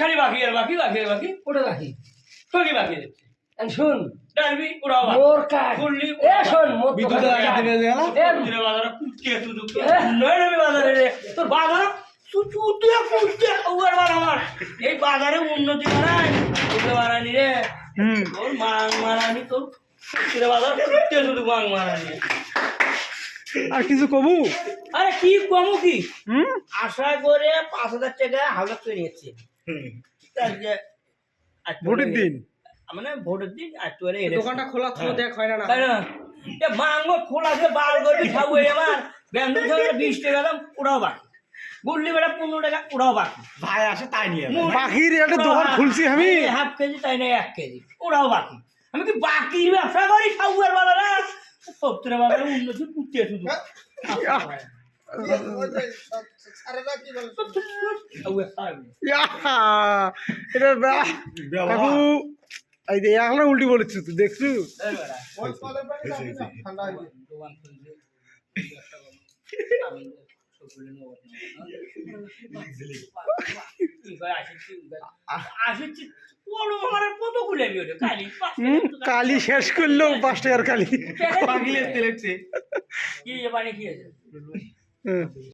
খালি বাকি আর বাকি বাকি আর বাকি। ওটা বাকি। তোকে বাকি। দিচ্ছে আর শোন। ডালবি ওরাও মোর কাজ। করলি এ শোন মোর বিদ্যুৎ লাগাতে দিবে গেল এ, দিনে বাজারে কুটতে শুধু এহ। নয় বাজারে রে। তোর বাজার চুচুতে কুটতে ওর আমার। এই বাজারে উন্নতি করাই ওকে বাড়ানি রে। হুম। তোর মাং মারানি তোর কুটতে বাজার কুটতে শুধু মাং মারানি। আর কিছু কবু? আরে কি কমু কি? হুম? আশা করে পাঁচ হাজার টাকা হাজার করে নিচ্ছে আজকে আজ ভোটের দিন। মানে ভোটের দিন আর দোকানটা খোলা তো দেখ হয় না না। না? খোলা আছে বার করবি খাব এই আমার ব্যান্ডেল থেকে বিশ টাকা দাম ওরাও বাকি গুল্লি বেড়া পনেরো টাকা ওরাও বাকি ভাই আসে তাই নিয়ে একটা দোকান খুলছি আমি। হাফ কেজি তাই নাই এক কেজি। ওরাও বাকি আমি কি বাকি ব্যবসা করি খাবুয়ার বাবারা সত্তর বাবারা উন্নতি করতে শুধু। এখন উল্টি বলেছিস তুই দেখছু। কি কালি, শেষ করল পাঁচ টাকার কালি পাগলের দিবি। কি যে Mm.